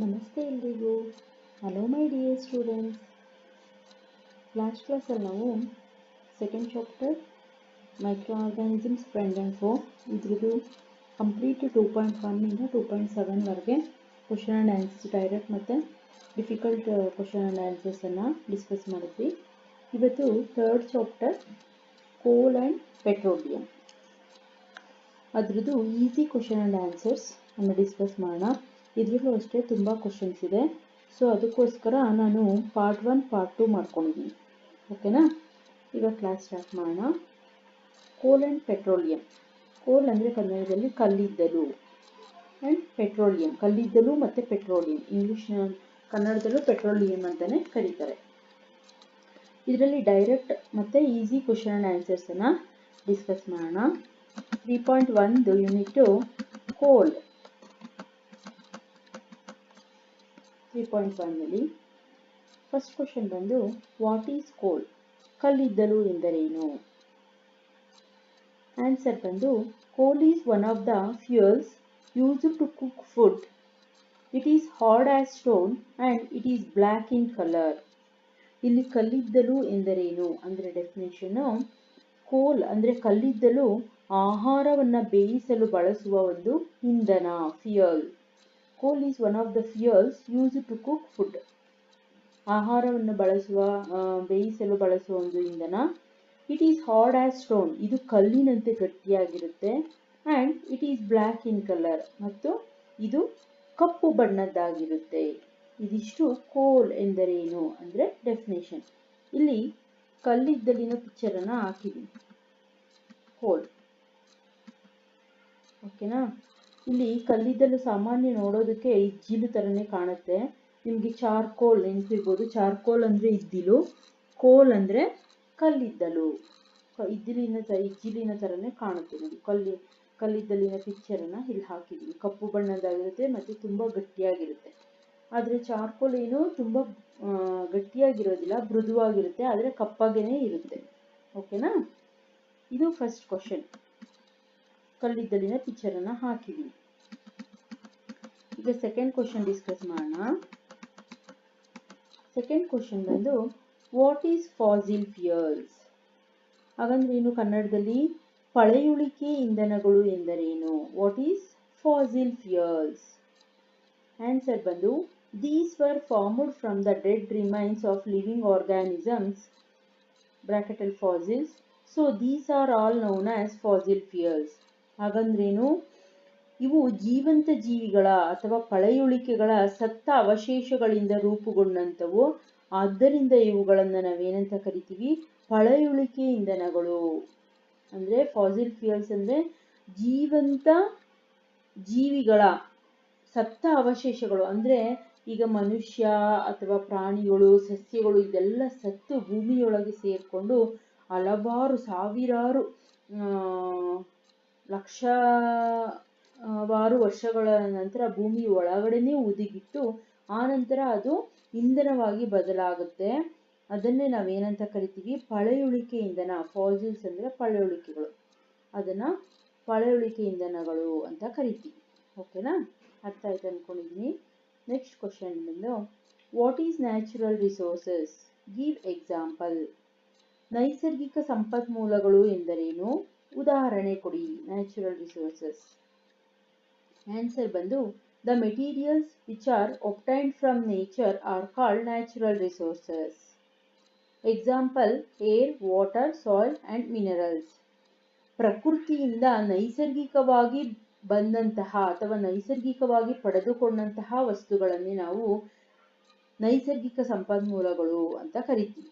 ನಮಸ್ತೆ ಎಲ್ರಿಗೂ. Hello my dear students last ಕ್ಲಾಸಲ್ಲಿ ನಾವು second chapter microorganisms friend and foe ಇದ್ರದ್ದು ಕಂಪ್ಲೀಟ್ ಟೂ ಪಾಯಿಂಟ್ ಒನ್ನಿಂದ ಟೂ ಪಾಯಿಂಟ್ ಸೆವೆನ್ವರೆಗೆ ಕ್ವಶನ್ ಆ್ಯಂಡ್ ಆನ್ಸರ್ಸ್ ಡೈರೆಕ್ಟ್ ಮತ್ತು ಡಿಫಿಕಲ್ಟ್ ಕ್ವಶನ್ ಆ್ಯಂಡ್ ಆನ್ಸರ್ಸನ್ನು ಡಿಸ್ಕಸ್ ಮಾಡಿದ್ವಿ. ಇವತ್ತು third chapter coal and petroleum ಅದರದ್ದು ಈಸಿ ಕ್ವಶನ್ ಆ್ಯಂಡ್ ಆನ್ಸರ್ಸ್ ಅನ್ನು ಡಿಸ್ಕಸ್ ಮಾಡೋಣ. ಇದರಲ್ಲೂ ಅಷ್ಟೇ ತುಂಬ ಕ್ವಶನ್ಸ್ ಇದೆ. ಸೊ ಅದಕ್ಕೋಸ್ಕರ ನಾನು ಪಾರ್ಟ್ ಒನ್ ಪಾರ್ಟ್ ಟು ಮಾಡ್ಕೊಂಡಿದ್ದೀನಿ. ಓಕೆನಾ ಈಗ ಕ್ಲಾಸ್ ಸ್ಟಾರ್ಟ್ ಮಾಡೋಣ. ಕೋಲ್ ಆ್ಯಂಡ್ ಪೆಟ್ರೋಲಿಯಂ ಕೋಲ್ ಅಂದರೆ ಕನ್ನಡದಲ್ಲಿ ಕಲ್ಲಿದ್ದಲು ಆ್ಯಂಡ್ ಪೆಟ್ರೋಲಿಯಂ ಕಲ್ಲಿದ್ದಲು ಮತ್ತು ಪೆಟ್ರೋಲಿಯಂ ಇಂಗ್ಲೀಷ್ ಕನ್ನಡದಲ್ಲೂ ಪೆಟ್ರೋಲಿಯಂ ಅಂತಲೇ ಕರೀತಾರೆ. ಇದರಲ್ಲಿ ಡೈರೆಕ್ಟ್ ಮತ್ತು ಈಸಿ ಕ್ವಶನ್ ಆ್ಯಂಡ್ ಆನ್ಸರ್ಸನ್ನು ಡಿಸ್ಕಸ್ ಮಾಡೋಣ. ತ್ರೀ ಪಾಯಿಂಟ್ ಒಂದು unit coal three point first question ಬಂದು ವಾಟ್ ಈಸ್ ಕೋಲ್ ಕಲ್ಲಿದ್ದಲು ಎಂದರೇನು? ಆನ್ಸರ್ ಬಂದು coal is one of the fuels use to cook food it is hard as stone and it is black in colour ಇಲ್ಲಿ ಕಲ್ಲಿದ್ದಲು ಎಂದರೇನು? ಅಂದರೆ definition ಕೋಲ್ ಅಂದರೆ ಕಲ್ಲಿದ್ದಲು ಆಹಾರವನ್ನು ಬೇಯಿಸಲು ಬಳಸುವ ಒಂದು ಇಂಧನ fuel coal is one of the fuels use to cook food ಆಹಾರವನ್ನು ಬಳಸುವ ಬೇಯಿಸಲು ಬಳಸುವ ಒಂದು ಇಂಧನ. It is hard as stone ಇದು ಕಲ್ಲಿನಂತೆ ಗಟ್ಟಿಯಾಗಿರುತ್ತೆ. And it is black in colour ಮತ್ತು ಇದು ಕಪ್ಪು ಬಣ್ಣದ್ದಾಗಿರುತ್ತೆ. ಇದಿಷ್ಟು ಕೋಲ್ ಎಂದರೇನು ಅಂದರೆ ಡೆಫಿನೇಷನ್ ಇಲ್ಲಿ ಕಲ್ಲಿದ್ದಲಿನ ಪಿಕ್ಚರನ್ನು ಹಾಕಿದ್ದೀನಿ ಕೋಲ್ ಓಕೆನಾ ಇಲ್ಲಿ ಕಲ್ಲಿದ್ದಲು ಸಾಮಾನ್ಯ ನೋಡೋದಕ್ಕೆ ಇಜ್ಜಿಲು ಥರನೇ ಕಾಣುತ್ತೆ. ನಿಮಗೆ ಚಾರ್ಕೋಲ್ ನೆನ್ಪಿರ್ಬೋದು ಚಾರ್ಕೋಲ್ ಅಂದ್ರೆ ಇದ್ದಿಲು, ಕೋಲ್ ಅಂದ್ರೆ ಕಲ್ಲಿದ್ದಲು. ಇದ್ದಿಲಿನ ಇಜ್ಜಿಲಿನ ಥರನೇ ಕಾಣುತ್ತೆ ನೋಡಿ. ಕಲ್ಲಿ ಕಲ್ಲಿದ್ದಲಿನ ಪಿಕ್ಚರನ್ನು ಇಲ್ಲಿ ಹಾಕಿದ್ವಿ ಕಪ್ಪು ಬಣ್ಣದಾಗಿರುತ್ತೆ ಮತ್ತೆ ತುಂಬಾ ಗಟ್ಟಿಯಾಗಿರುತ್ತೆ. ಆದರೆ ಚಾರ್ಕೋಲ್ ಏನು ತುಂಬಾ ಗಟ್ಟಿಯಾಗಿರೋದಿಲ್ಲ, ಮೃದುವಾಗಿರುತ್ತೆ, ಆದರೆ ಕಪ್ಪಾಗೇನೆ ಇರುತ್ತೆ. ಓಕೆನಾ ಇದು ಫಸ್ಟ್ ಕ್ವಶನ್ ಕಲ್ಲಿದ್ದಲಿನ ಪಿಕ್ಚರನ್ನು ಹಾಕಿವಿ ಈಗ ಸೆಕೆಂಡ್ ಕ್ವಶನ್ ಡಿಸ್ಕಸ್ ಮಾಡೋಣ. ಸೆಕೆಂಡ್ ಕ್ವಶನ್ ಬಂದು ವಾಟ್ ಈಸ್ ಫಾಸಿಲ್ ಫ್ಯೂಯಲ್ಸ್ ಹಾಗಂದ್ರೆ ಏನು ಕನ್ನಡದಲ್ಲಿ ಪಳೆಯುಳಿಕೆ ಇಂಧನಗಳು ಎಂದರೇನು? What is fossil fuels answer ಬಂದು these were formed from the dead remains of living organisms ಬ್ರಾಕೆಟಲ್ fossils so these are all known as fossil fuels ಹಾಗಂದ್ರೇನು? ಇವು ಜೀವಂತ ಜೀವಿಗಳ ಅಥವಾ ಪಳೆಯುಳಿಕೆಗಳ ಸತ್ತ ಅವಶೇಷಗಳಿಂದ ರೂಪುಗೊಂಡಂಥವು. ಆದ್ದರಿಂದ ಇವುಗಳನ್ನು ನಾವೇನಂತ ಕರಿತೀವಿ? ಪಳೆಯುಳಿಕೆ ಇಂಧನಗಳು ಅಂದರೆ ಫಾಸಿಲ್ ಫ್ಯೂಯಲ್ಸ್ ಅಂದರೆ ಜೀವಂತ ಜೀವಿಗಳ ಸತ್ತ ಅವಶೇಷಗಳು. ಅಂದರೆ ಈಗ ಮನುಷ್ಯ ಅಥವಾ ಪ್ರಾಣಿಗಳು, ಸಸ್ಯಗಳು ಇದೆಲ್ಲ ಸತ್ತು ಭೂಮಿಯೊಳಗೆ ಸೇರಿಕೊಂಡು ಹಲವಾರು ಸಾವಿರಾರು ಲಕ್ಷವಾರು ವರ್ಷಗಳ ನಂತರ ಭೂಮಿ ಒಳಗಡೆನೇ ಆ ಆನಂತರ ಅದು ಇಂಧನವಾಗಿ ಬದಲಾಗುತ್ತೆ. ಅದನ್ನೇ ನಾವೇನಂತ ಕರಿತೀವಿ? ಪಳೆಯುಳಿಕೆ ಇಂಧನ ಫಾಸಿಲ್ಸ್ ಅಂದರೆ ಪಳೆಯುಳಿಕೆಗಳು. ಅದನ್ನು ಪಳೆಯುಳಿಕೆ ಇಂಧನಗಳು ಅಂತ ಕರಿತೀವಿ. ಓಕೆನಾ ಅರ್ಥ ಆಯ್ತು ಅಂದ್ಕೊಂಡಿದ್ದೀನಿ ನೆಕ್ಸ್ಟ್ ಕ್ವಶನ್ ಬಂದು what is natural resources give example ನೈಸರ್ಗಿಕ ಸಂಪನ್ಮೂಲಗಳು ಎಂದರೇನು? ಉದಾಹರಣೆ ಕೊಡಿ. ನ್ಯಾಚುರಲ್ ರಿಸೋರ್ಸಸ್ ಆನ್ಸರ್ ಬಂದು the materials which are obtained from nature are called natural resources example air water soil and minerals ಪ್ರಕೃತಿಯಿಂದ ನೈಸರ್ಗಿಕವಾಗಿ ಬಂದಂತಹ ಅಥವಾ ನೈಸರ್ಗಿಕವಾಗಿ ಪಡೆದುಕೊಂಡಂತಹ ವಸ್ತುಗಳನ್ನೇ ನಾವು ನೈಸರ್ಗಿಕ ಸಂಪನ್ಮೂಲಗಳು ಅಂತ ಕರಿತೀವಿ.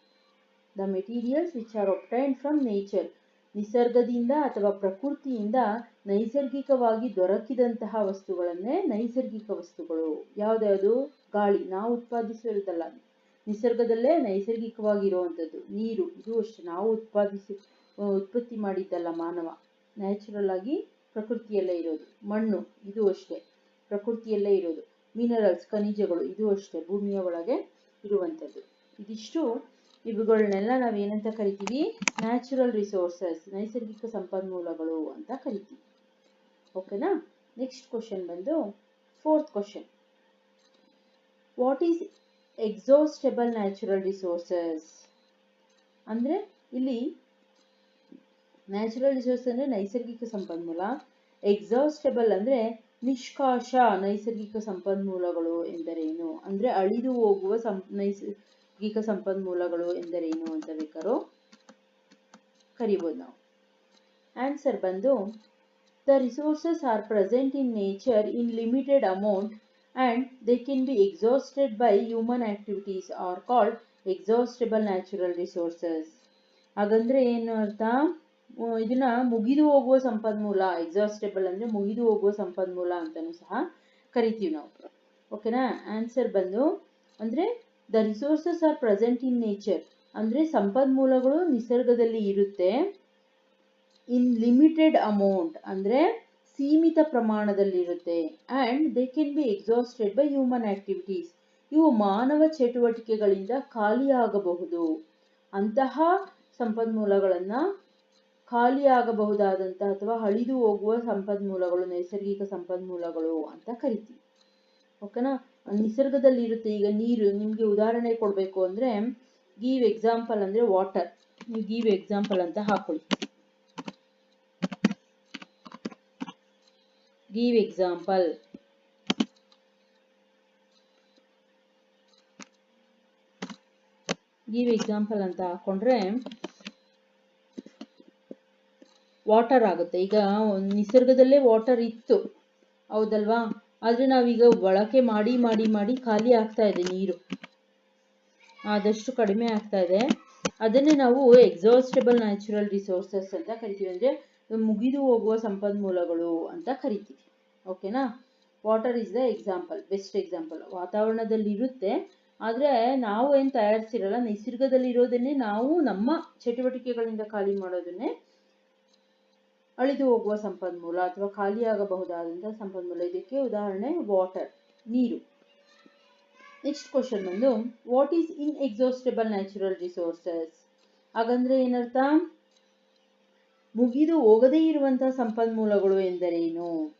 The materials which are obtain from nature ನಿಸರ್ಗದಿಂದ ಅಥವಾ ಪ್ರಕೃತಿಯಿಂದ ನೈಸರ್ಗಿಕವಾಗಿ ದೊರಕಿದಂತಹ ವಸ್ತುಗಳನ್ನೇ ನೈಸರ್ಗಿಕ ವಸ್ತುಗಳು. ಯಾವುದ್ಯಾವುದು ಗಾಳಿ. ನಾವು ಉತ್ಪಾದಿಸಿರೋದಲ್ಲ ನಿಸರ್ಗದಲ್ಲೇ ನೈಸರ್ಗಿಕವಾಗಿರುವಂಥದ್ದು. ನೀರು. ಇದು ಅಷ್ಟೇ. ನಾವು ಉತ್ಪಾದಿಸಿ ಉತ್ಪತ್ತಿ ಮಾಡಿದ್ದಲ್ಲ ಮಾನವ. ನ್ಯಾಚುರಲ್ ಆಗಿ ಪ್ರಕೃತಿಯಲ್ಲೇ ಇರೋದು. ಮಣ್ಣು. ಇದು ಅಷ್ಟೇ. ಪ್ರಕೃತಿಯಲ್ಲೇ ಇರೋದು. ಮಿನರಲ್ಸ್, ಖನಿಜಗಳು. ಇದು ಅಷ್ಟೇ. ಭೂಮಿಯ ಒಳಗೆ ಇರುವಂಥದ್ದು. ಇದಿಷ್ಟು ಇವುಗಳನ್ನೆಲ್ಲ ಏನಂತ ಕರಿತೀವಿ? ನ್ಯಾಚುರಲ್ ರಿಸೋರ್ಸಸ್ ನೈಸರ್ಗಿಕ ಸಂಪನ್ಮೂಲಗಳು ಅಂತ ಕರಿತೀವಿ. ಓಕೆನಾ ನೆಕ್ಸ್ಟ್ ಕ್ವಶನ್ ಬಂದು fourth question what is exhaustible natural resources ಅಂದರೆ ಇಲ್ಲಿ ನ್ಯಾಚುರಲ್ ರಿಸೋರ್ಸ್ ಅಂದರೆ ನೈಸರ್ಗಿಕ ಸಂಪನ್ಮೂಲ ಎಕ್ಸಾಸ್ಟೆಬಲ್ ಅಂದರೆ ನಿಷ್ಕಾಶ ನೈಸರ್ಗಿಕ ಸಂಪನ್ಮೂಲಗಳು ಎಂದರೇನು? ಅಂದರೆ ಅಳಿದು ಹೋಗುವ ಸಂ ನೈಸರ್ಗಿಕ ಸಂಪನ್ಮೂಲಗಳು ಎಂದರೇನು ಅಂತ ಬೇಕಾದ್ರೂ ಕರಿಬೋದು ನಾವು. ಆನ್ಸರ್ ಬಂದು the resources are present in nature in limited amount and they can be exhausted by human activities are called exhaustible natural resources ಹಾಗಂದ್ರೆ ಏನು ಅರ್ಥ? ಇದನ್ನ ಮುಗಿದು ಹೋಗುವ ಸಂಪನ್ಮೂಲ ಎಕ್ಸಾಸ್ಟೆಬಲ್ ಅಂದ್ರೆ ಮುಗಿದು ಹೋಗುವ ಸಂಪನ್ಮೂಲ ಅಂತಲೂ ಸಹ ಕರಿತೀವಿ ನಾವು. ಓಕೆನಾ ಆನ್ಸರ್ ಬಂದು, ಅಂದ್ರೆ the resources are present in nature ಅಂದ್ರೆ ಸಂಪನ್ಮೂಲಗಳು ನಿಸರ್ಗದಲ್ಲಿ ಇರುತ್ತೆ. ಇನ್ ಲಿಮಿಟೆಡ್ ಅಮೌಂಟ್ ಅಂದ್ರೆ ಸೀಮಿತ ಪ್ರಮಾಣದಲ್ಲಿರುತ್ತೆ. And they can be exhausted by human activities ಇವು ಮಾನವ ಚಟುವಟಿಕೆಗಳಿಂದ ಖಾಲಿಯಾಗಬಹುದು. ಅಂತಹ ಸಂಪನ್ಮೂಲಗಳನ್ನು ಖಾಲಿಯಾಗಬಹುದಾದಂಥ ಅಥವಾ ಅಳಿದು ಹೋಗುವ ಸಂಪನ್ಮೂಲಗಳು, ನೈಸರ್ಗಿಕ ಸಂಪನ್ಮೂಲಗಳು ಅಂತ ಕರಿತೀವಿ. ಓಕೆನಾ ನಿಸರ್ಗದಲ್ಲಿ ಇರುತ್ತೆ. ಈಗ ನೀರು ನಿಮಗೆ ಉದಾಹರಣೆ ಕೊಡಬೇಕು ಅಂದ್ರೆ ಗೀವ್ ಎಕ್ಸಾಂಪಲ್ ಅಂದ್ರೆ ವಾಟರ್ ನೀವು ಗೀವ್ ಎಕ್ಸಾಂಪಲ್ ಅಂತ ಹಾಕೊಳ್ಳಿ. ಗೀವ್ ಎಕ್ಸಾಂಪಲ್ ಗೀವ್ ಎಕ್ಸಾಂಪಲ್ ಅಂತ ಹಾಕೊಂಡ್ರೆ ವಾಟರ್ ಆಗುತ್ತೆ. ಈಗ ನಿಸರ್ಗದಲ್ಲೇ ವಾಟರ್ ಇತ್ತು. ಹೌದಲ್ವಾ? ಆದ್ರೆ ನಾವೀಗ ಬಳಕೆ ಮಾಡಿ ಮಾಡಿ ಮಾಡಿ ಖಾಲಿ ಆಗ್ತಾ ಇದೆ ನೀರು. ಆದಷ್ಟು ಕಡಿಮೆ ಆಗ್ತಾ ಇದೆ. ಅದನ್ನೇ ನಾವು ಎಕ್ಸಾಸ್ಟೇಬಲ್ ನ್ಯಾಚುರಲ್ ರಿಸೋರ್ಸಸ್ ಅಂತ ಕರಿತೀವಿ. ಅಂದ್ರೆ ಮುಗಿದು ಹೋಗುವ ಸಂಪನ್ಮೂಲಗಳು ಅಂತ ಕರಿತೀವಿ. ಓಕೆನಾ? Water is the example best example ವಾತಾವರಣದಲ್ಲಿ ಇರುತ್ತೆ. ಆದರೆ ನಾವು ಏನು ತಯಾರಿಸಿರಲ್ಲ ನಿಸರ್ಗದಲ್ಲಿ ಇರೋದನ್ನೇ ನಾವು ನಮ್ಮ ಚಟುವಟಿಕೆಗಳಿಂದ ಖಾಲಿ ಮಾಡೋದನ್ನೇ ಅಳಿದು ಹೋಗುವ ಸಂಪನ್ಮೂಲ ಅಥವಾ ಖಾಲಿಯಾಗಬಹುದಾದಂತಹ ಸಂಪನ್ಮೂಲ. ಇದಕ್ಕೆ ಉದಾಹರಣೆ ವಾಟರ್ ನೀರು. ನೆಕ್ಸ್ಟ್ ಕ್ವಶನ್ ಬಂದು what is inexhaustible natural resources ಹಾಗಂದ್ರೆ ಏನರ್ಥ? ಮುಗಿದು ಹೋಗದೇ ಇರುವಂತಹ ಸಂಪನ್ಮೂಲಗಳು ಎಂದರೇನು?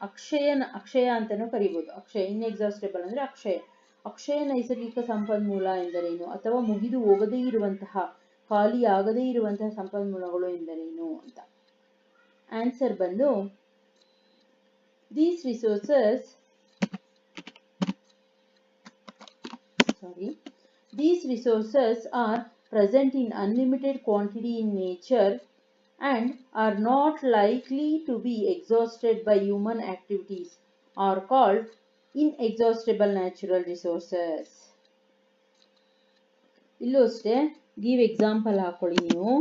ಅಕ್ಷಯ ಅಕ್ಷಯ ಅಂತಾನೂ ಕರಿಬಹುದು ಅಕ್ಷಯ ಇನ್ ಇನ್ಎಕ್ಸಾಸ್ಟೇಬಲ್ ಅಂದ್ರೆ ಅಕ್ಷಯ. ಅಕ್ಷಯ ನೈಸರ್ಗಿಕ ಸಂಪನ್ಮೂಲ ಎಂದರೇನು? ಅಥವಾ ಮುಗಿದು ಹೋಗದೇ ಇರುವಂತಹ, ಖಾಲಿಯಾಗದೇ ಇರುವಂತಹ ಸಂಪನ್ಮೂಲಗಳು ಎಂದರೇನು ಅಂತ. ಆನ್ಸರ್ ಬಂದು these resources sorry these resources are present in unlimited quantity in nature and are not likely to be exhausted by human activities are called inexhaustible natural resources ಇಲ್ಲೂ ಅಷ್ಟೇ ಗಿವ್ ಎಕ್ಸಾಂಪಲ್ ಹಾಕೊಳ್ಳಿ ನೀವು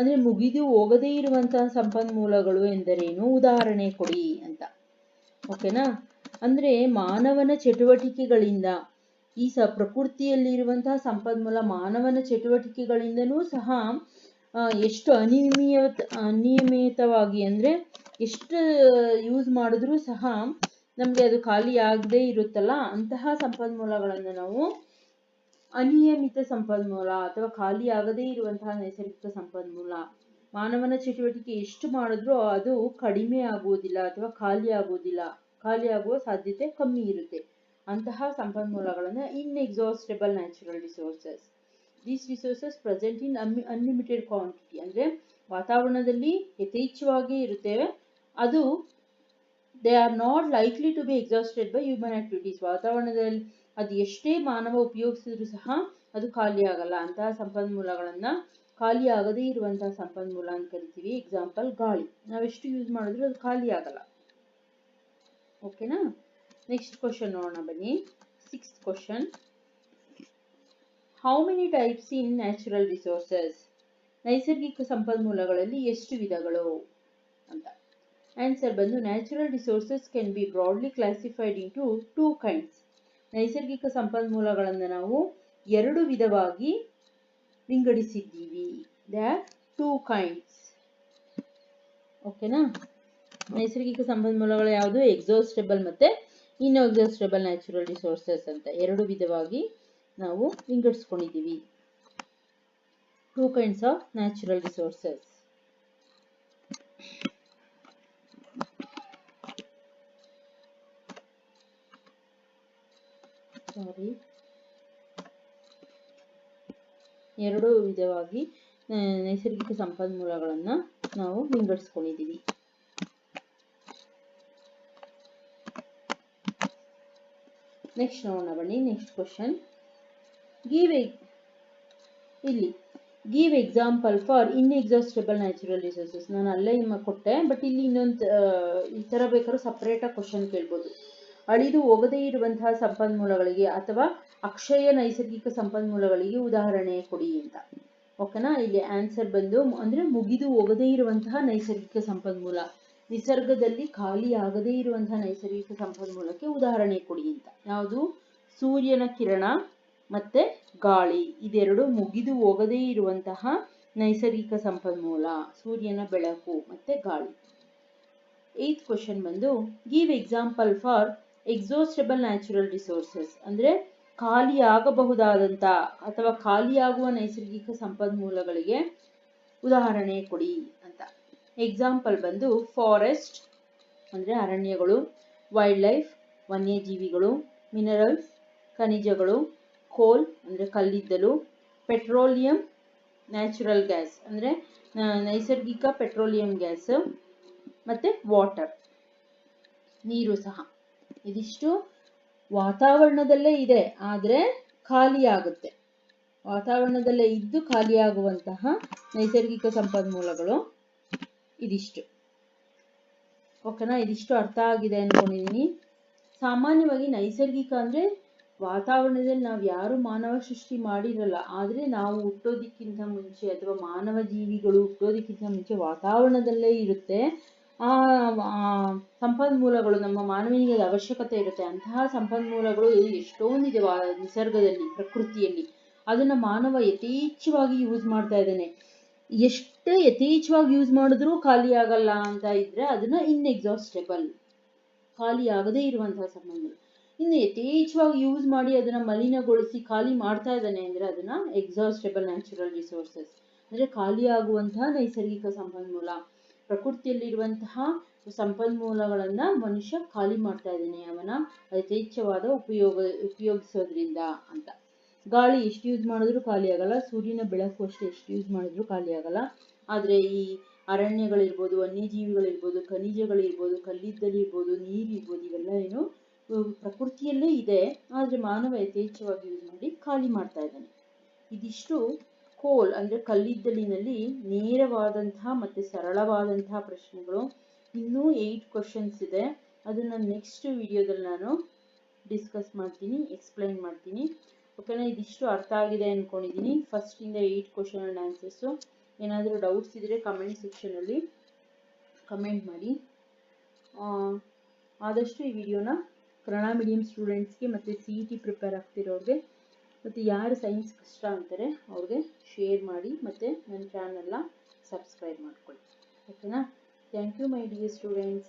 ಅಂದ್ರೆ ಮುಗಿದು ಹೋಗದೇ ಇರುವಂತಹ ಸಂಪನ್ಮೂಲಗಳು ಎಂದರೇನು? ಉದಾಹರಣೆ ಕೊಡಿ ಅಂತ. ಓಕೆನಾ? ಅಂದ್ರೆ ಮಾನವನ ಚಟುವಟಿಕೆಗಳಿಂದ ಈ ಸ ಪ್ರಕೃತಿಯಲ್ಲಿರುವಂತಹ ಸಂಪನ್ಮೂಲ ಮಾನವನ ಚಟುವಟಿಕೆಗಳಿಂದನೂ ಸಹ ಎಷ್ಟು ಅನಿಯಮಿತ ಅನಿಯಮಿತವಾಗಿ ಅಂದ್ರೆ ಎಷ್ಟು ಯೂಸ್ ಮಾಡಿದ್ರೂ ಸಹ ನಮಗೆ ಅದು ಖಾಲಿ ಆಗದೇ ಇರುತ್ತಲ್ಲ? ಅಂತಹ ಸಂಪನ್ಮೂಲಗಳನ್ನು ನಾವು ಅನಿಯಮಿತ ಸಂಪನ್ಮೂಲ ಅಥವಾ ಖಾಲಿ ಆಗದೇ ಇರುವಂತಹ ನೈಸರ್ಗಿಕ ಸಂಪನ್ಮೂಲ. ಮಾನವನ ಚಟುವಟಿಕೆ ಎಷ್ಟು ಮಾಡಿದ್ರೂ ಅದು ಕಡಿಮೆ ಆಗುವುದಿಲ್ಲ ಅಥವಾ ಖಾಲಿ ಆಗುವುದಿಲ್ಲ. ಖಾಲಿ ಆಗುವ ಸಾಧ್ಯತೆ ಕಮ್ಮಿ ಇರುತ್ತೆ. ಅಂತಹ ಸಂಪನ್ಮೂಲಗಳನ್ನು inexhaustible natural resources these resources present in unlimited quantity ಅಂದರೆ ವಾತಾವರಣದಲ್ಲಿ ಯಥೇಚ್ಛವಾಗಿ ಇರುತ್ತೇವೆ. ಅದು they are not likely to be exhausted by human activities ವಾತಾವರಣದಲ್ಲಿ ಅದು ಎಷ್ಟೇ ಮಾನವ ಉಪಯೋಗಿಸಿದ್ರು ಸಹ ಅದು ಖಾಲಿ ಆಗಲ್ಲ. ಅಂತಹ ಸಂಪನ್ಮೂಲಗಳನ್ನ ಖಾಲಿ ಆಗದೇ ಇರುವಂತಹ ಸಂಪನ್ಮೂಲ ಅಂತ ಕರಿತೀವಿ. ಎಕ್ಸಾಂಪಲ್ ಗಾಳಿ. ನಾವೆಷ್ಟು ಯೂಸ್ ಮಾಡಿದ್ರು ಅದು ಖಾಲಿ ಆಗಲ್ಲ. ಓಕೆನಾ ನೆಕ್ಸ್ಟ್ ಕ್ವಶನ್ ನೋಡೋಣ ಬನ್ನಿ. Sixth question how many types in natural resources ನೈಸರ್ಗಿಕ ಸಂಪನ್ಮೂಲಗಳಲ್ಲಿ ಎಷ್ಟು ವಿಧಗಳು ಅಂತ. ಆನ್ಸರ್ ಬಂದು natural resources can be broadly classified into two kinds ನೈಸರ್ಗಿಕ ಸಂಪನ್ಮೂಲಗಳನ್ನು ನಾವು ಎರಡು ವಿಧವಾಗಿ ವಿಂಗಡಿಸಿದ್ದೀವಿ. ಟೂ ಕೈಂಡ್ಸ್ ಓಕೆನಾ ನೈಸರ್ಗಿಕ ಸಂಪನ್ಮೂಲಗಳು ಯಾವುದು? ಎಕ್ಸಾಸ್ಟೆಬಲ್ ಮತ್ತೆ ಇನ್ಎಕ್ಸಾಸ್ಟೆಬಲ್ ನ್ಯಾಚುರಲ್ ರಿಸೋರ್ಸಸ್ ಅಂತ ಎರಡು ವಿಧವಾಗಿ ನಾವು ವಿಂಗಡಿಸ್ಕೊಂಡಿದ್ದೀವಿ. Two kinds of natural resources sorry. ಎರಡು ವಿಧವಾಗಿ ನೈಸರ್ಗಿಕ ಸಂಪನ್ಮೂಲಗಳನ್ನು ನಾವು ವಿಂಗಡಿಸ್ಕೊಂಡಿದ್ದೀವಿ. ನೆಕ್ಸ್ಟ್ ನೋಡೋಣ ಬನ್ನಿ ನೆಕ್ಸ್ಟ್ ಕ್ವಶನ್ ಗಿವ್ ಇಲ್ಲಿ give example for inexhaustible natural resources ನಾನು ಅಲ್ಲೇ ನಿಮ್ಮ ಕೊಟ್ಟೆ ಬಟ್ ಇಲ್ಲಿ ಇನ್ನೊಂದು ಈ ಥರ ಬೇಕಾದ್ರೂ ಸಪ್ರೇಟಾಗಿ ಕ್ವಶನ್ ಕೇಳ್ಬೋದು. ಅಳಿದು ಹೋಗದೇ ಇರುವಂತಹ ಸಂಪನ್ಮೂಲಗಳಿಗೆ ಅಥವಾ ಅಕ್ಷಯ ನೈಸರ್ಗಿಕ ಸಂಪನ್ಮೂಲಗಳಿಗೆ ಉದಾಹರಣೆ ಕೊಡಿ ಅಂತ. ಓಕೆನಾ ಇಲ್ಲಿ ಆನ್ಸರ್ ಬಂದು ಅಂದ್ರೆ ಮುಗಿದು ಹೋಗದೇ ಇರುವಂತಹ ನೈಸರ್ಗಿಕ ಸಂಪನ್ಮೂಲ. ನಿಸರ್ಗದಲ್ಲಿ ಖಾಲಿ ಆಗದೇ ಇರುವಂತಹ ನೈಸರ್ಗಿಕ ಸಂಪನ್ಮೂಲಕ್ಕೆ ಉದಾಹರಣೆ ಕೊಡಿ ಅಂತ. ಯಾವುದು? ಸೂರ್ಯನ ಕಿರಣ ಮತ್ತೆ ಗಾಳಿ. ಇದೆರಡು ಮುಗಿದು ಹೋಗದೇ ಇರುವಂತಹ ನೈಸರ್ಗಿಕ ಸಂಪನ್ಮೂಲ. ಸೂರ್ಯನ ಬೆಳಕು ಮತ್ತೆ ಗಾಳಿ. ಏತ್ ಕ್ವಶನ್ ಬಂದು give example for exhaustible natural resources ಅಂದರೆ ಖಾಲಿಯಾಗಬಹುದಾದಂಥ ಅಥವಾ ಖಾಲಿಯಾಗುವ ನೈಸರ್ಗಿಕ ಸಂಪನ್ಮೂಲಗಳಿಗೆ ಉದಾಹರಣೆ ಕೊಡಿ ಅಂತ. ಎಕ್ಸಾಂಪಲ್ ಬಂದು ಫಾರೆಸ್ಟ್ ಅಂದರೆ ಅರಣ್ಯಗಳು ವೈಲ್ಡ್ ಲೈಫ್ ವನ್ಯಜೀವಿಗಳು ಮಿನರಲ್ಸ್ ಖನಿಜಗಳು ಕೋಲ್ ಅಂದರೆ ಕಲ್ಲಿದ್ದಲು ಪೆಟ್ರೋಲಿಯಂ ನ್ಯಾಚುರಲ್ ಗ್ಯಾಸ್ ಅಂದರೆ ನೈಸರ್ಗಿಕ ಪೆಟ್ರೋಲಿಯಂ ಗ್ಯಾಸ್ ಮತ್ತು ವಾಟರ್ ನೀರು ಸಹ. ಇದಿಷ್ಟು ವಾತಾವರಣದಲ್ಲೇ ಇದೆ ಆದರೆ ಖಾಲಿಯಾಗುತ್ತೆ. ವಾತಾವರಣದಲ್ಲೇ ಇದ್ದು ಖಾಲಿಯಾಗುವಂತಹ ನೈಸರ್ಗಿಕ ಸಂಪನ್ಮೂಲಗಳು ಇದಿಷ್ಟು. ಓಕೆನಾ? ಇದಿಷ್ಟು ಅರ್ಥ ಆಗಿದೆ ಅನ್ಕೊಂಡಿದ್ದೀನಿ ಸಾಮಾನ್ಯವಾಗಿ ನೈಸರ್ಗಿಕ ಅಂದರೆ ವಾತಾವರಣದಲ್ಲಿ ನಾವು ಯಾರು ಮಾನವ ಸೃಷ್ಟಿ ಮಾಡಿರಲ್ಲ, ಆದರೆ ನಾವು ಹುಟ್ಟೋದಕ್ಕಿಂತ ಮುಂಚೆ ಅಥವಾ ಮಾನವ ಜೀವಿಗಳು ಹುಟ್ಟೋದಕ್ಕಿಂತ ಮುಂಚೆ ವಾತಾವರಣದಲ್ಲೇ ಇರುತ್ತೆ. ಆ ಸಂಪನ್ಮೂಲಗಳು ನಮ್ಮ ಮಾನವೀಯ ಅವಶ್ಯಕತೆ ಇರುತ್ತೆ. ಅಂತಹ ಸಂಪನ್ಮೂಲಗಳು ಎಷ್ಟೊಂದಿದೆ ನಿಸರ್ಗದಲ್ಲಿ, ಪ್ರಕೃತಿಯಲ್ಲಿ. ಅದನ್ನ ಮಾನವ ಯಥೇಚ್ಛವಾಗಿ ಯೂಸ್ ಮಾಡ್ತಾ ಇದ್ದಾನೆ. ಎಷ್ಟೇ ಯಥೇಚ್ಛವಾಗಿ ಯೂಸ್ ಮಾಡಿದ್ರೂ ಖಾಲಿ ಆಗಲ್ಲ ಅಂತ ಇದ್ರೆ ಅದನ್ನ ಇನ್ಎಕ್ಸಾಸ್ಟೇಬಲ್ ಖಾಲಿ ಆಗದೇ ಇರುವಂತಹ ಸಂಪನ್ಮೂಲ ಇನ್ನು ಯಥೇಚ್ಛವಾಗಿ ಯೂಸ್ ಮಾಡಿ ಅದನ್ನ ಮಲಿನಗೊಳಿಸಿ ಖಾಲಿ ಮಾಡ್ತಾ ಇದ್ದಾನೆ ಅಂದ್ರೆ ಅದನ್ನ ಎಕ್ಸಾಸ್ಟೇಬಲ್ ನ್ಯಾಚುರಲ್ ರಿಸೋರ್ಸಸ್ ಅಂದ್ರೆ ಖಾಲಿ ಆಗುವಂತಹ ನೈಸರ್ಗಿಕ ಸಂಪನ್ಮೂಲ. ಪ್ರಕೃತಿಯಲ್ಲಿರುವಂತಹ ಸಂಪನ್ಮೂಲಗಳನ್ನ ಮನುಷ್ಯ ಖಾಲಿ ಮಾಡ್ತಾ ಇದ್ದಾನೆ, ಅವನ ಯಥೇಚ್ಛವಾದ ಉಪಯೋಗ, ಉಪಯೋಗಿಸೋದ್ರಿಂದ ಅಂತ. ಗಾಳಿ ಎಷ್ಟು ಯೂಸ್ ಮಾಡಿದ್ರು ಖಾಲಿ ಆಗಲ್ಲ, ಸೂರ್ಯನ ಬೆಳಕು ಅಷ್ಟೇ ಎಷ್ಟು ಯೂಸ್ ಮಾಡಿದ್ರು ಖಾಲಿ ಆಗಲ್ಲ. ಆದರೆ ಈ ಅರಣ್ಯಗಳಿರ್ಬೋದು, ವನ್ಯಜೀವಿಗಳಿರ್ಬೋದು, ಖನಿಜಗಳಿರ್ಬೋದು, ಕಲ್ಲಿದ್ದಲಿರ್ಬೋದು, ನೀರಿರ್ಬೋದು, ಇವೆಲ್ಲ ಏನು ಪ್ರಕೃತಿಯಲ್ಲೇ ಇದೆ, ಆದ್ರೆ ಮಾನವ ಯಥೇಚ್ಛವಾಗಿ ಯೂಸ್ ಮಾಡಿ ಖಾಲಿ ಮಾಡ್ತಾ ಇದ್ದಾನೆ. ಇದಿಷ್ಟು ಕೋಲ್ ಅಂದರೆ ಕಲ್ಲಿದ್ದಲಿನಲ್ಲಿ ನೇರವಾದಂತಹ ಮತ್ತು ಸರಳವಾದಂತಹ ಪ್ರಶ್ನೆಗಳು. ಇನ್ನೂ ಏಯ್ಟ್ ಕ್ವಶನ್ಸ್ ಇದೆ. ಅದನ್ನು ನೆಕ್ಸ್ಟ್ ವಿಡಿಯೋದಲ್ಲಿ ನಾನು ಡಿಸ್ಕಸ್ ಮಾಡ್ತೀನಿ ಎಕ್ಸ್ಪ್ಲೈನ್ ಮಾಡ್ತೀನಿ. ಓಕೆನಾ ಇದಿಷ್ಟು ಅರ್ಥ ಆಗಿದೆ ಅಂದ್ಕೊಂಡಿದ್ದೀನಿ ಫಸ್ಟಿಂದ ಏಯ್ಟ್ ಕ್ವಶನ್ ಆ್ಯಂಡ್ ಆನ್ಸರ್ಸು ಏನಾದರೂ ಡೌಟ್ಸ್ ಇದ್ದರೆ ಕಮೆಂಟ್ ಸೆಕ್ಷನಲ್ಲಿ ಕಮೆಂಟ್ ಮಾಡಿ. ಆದಷ್ಟು ಈ ವಿಡಿಯೋನ ಕನ್ನಡ ಮೀಡಿಯಂ ಸ್ಟೂಡೆಂಟ್ಸ್ಗೆ ಮತ್ತು ಸಿ ಇ ಟಿ ಪ್ರಿಪೇರ್ ಆಗ್ತಿರೋರಿಗೆ ಮತ್ತು ಯಾರು ಸೈನ್ಸ್ ಕಷ್ಟ ಅಂತಾರೆ ಅವ್ರಿಗೆ ಶೇರ್ ಮಾಡಿ ಮತ್ತು ನನ್ನ ಚಾನಲ್ನ ಸಬ್ಸ್ಕ್ರೈಬ್ ಮಾಡ್ಕೊಳ್ಳಿ. ಓಕೆನಾ thank you my dear students